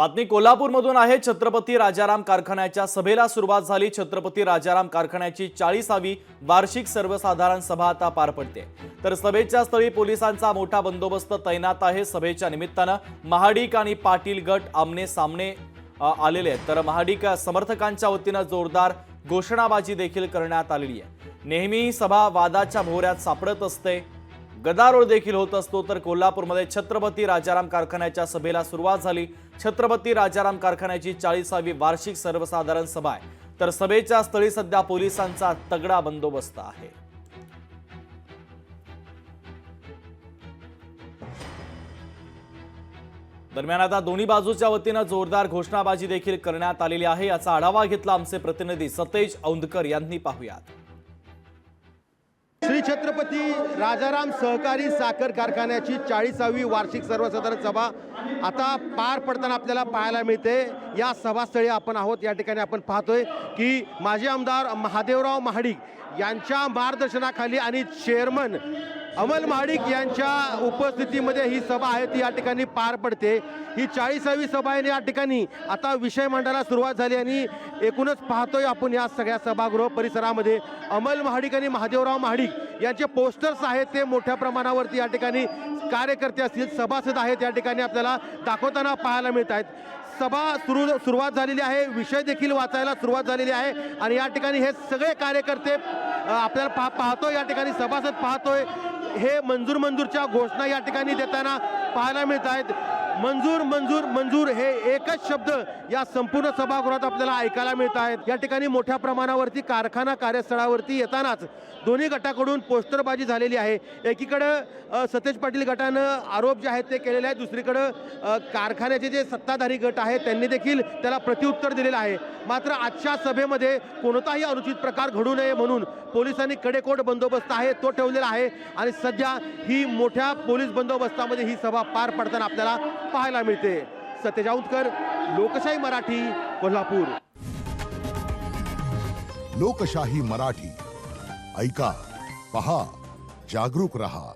बातमी कोल्हापूरमधून आहे. छत्रपती राजाराम कारखान्याच्या सभेला सुरुवात झाली. छत्रपती राजाराम कारखान्याची चाळीसावी वार्षिक सर्वसाधारण सभा आता पार पडते. तर सभेच्या स्थळी पोलिसांचा मोठा बंदोबस्त तैनात आहे. सभेच्या निमित्तानं महाडिक आणि पाटील गट आमने सामने आलेले आहेत. तर महाडिक समर्थकांच्या वतीनं जोरदार घोषणाबाजी देखील करण्यात आलेली आहे. नेहमी सभा वादाच्या भोवऱ्यात सापडत असते. गदारोळ देखील होत असतो तर कोल्हापूरमध्ये छत्रपती राजाराम कारखान्याच्या सभेला सुरुवात झाली. छत्रपती राजाराम कारखान्याची चाळीसावी वार्षिक सर्वसाधारण सभा आहे. तर सभेच्या स्थळी सध्या पोलिसांचा तगडा बंदोबस्त आहे. दरम्यान आता दोन्ही बाजूच्या वतीनं जोरदार घोषणाबाजी देखील करण्यात आलेली आहे. याचा आढावा घेतला आमचे प्रतिनिधी सतेज औंधकर यांनी पाहुयात. श्री छत्रपती राजाराम सहकारी साखर कारखान्याची चाळीसावी वार्षिक सर्वसाधारण सभा आता पार पडताना आपल्याला पाहायला मिळते. या सभास्थळी आपण आहोत. या ठिकाणी आपण पाहतोय की माजी आमदार महादेवराव महाडिक यांच्या मार्गदर्शनाखाली आणि चेअरमन अमल महाडिक यांच्या उपस्थितीमध्ये ही सभा आहे ती या ठिकाणी पार पडते. ही चाळीसावी सभा आहे आणि या ठिकाणी. आता विषय मांडायला सुरुवात झाली आणि एकूणच पाहतोय आपण या सगळ्या सभागृह परिसरामध्ये. अमल महाडिक आणि महादेवराव महाडिक यांचे पोस्टर्स आहेत ते मोठ्या प्रमाणावरती या ठिकाणी कार्यकर्ते असतील सभासद आहेत या ठिकाणी आपल्याला दाखवताना पाहायला मिळत आहेत. सभा सुरू सुरुवात झालेली आहे विषय देखील वाचायला सुरुवात झालेली आहे आणि या ठिकाणी हे सगळे कार्यकर्ते आपल्याला पा पाहतोय या ठिकाणी सभासद पाहतोय. हे मंजूर मंजूरच्या घोषणा या ठिकाणी देताना पाहायला मिळत आहेत. मंजूर मंजूर मंजूर हे एकच शब्द या संपूर्ण सभागृहात आपल्याला ऐकायला मिळत आहेत. या ठिकाणी मोठ्या प्रमाणावरती कारखाना कार्यस्थळावरती येतानाच दोन्ही गटाकडून पोस्टरबाजी झालेली आहे. एकीकडं सतेज पाटील गटानं आरोप जे आहेत ते केलेले आहेत. दुसरीकडं कारखान्याचे जे सत्ताधारी गट आहेत त्यांनी देखील त्याला प्रत्युत्तर दिलेलं आहे. मात्र आजच्या सभेमध्ये कोणताही अनुचित प्रकार घडू नये म्हणून पोलिसांनी कडेकोट बंदोबस्त आहे तो ठेवलेला आहे. आणि सध्या ही मोठ्या पोलीस बंदोबस्तामध्ये ही सभा पार पडताना आपल्याला पाहायला मिळते. सतेज औंधकर लोकशाही मराठी कोल्हापूर. लोकशाही मराठी. ऐका पहा जागरूक रहा.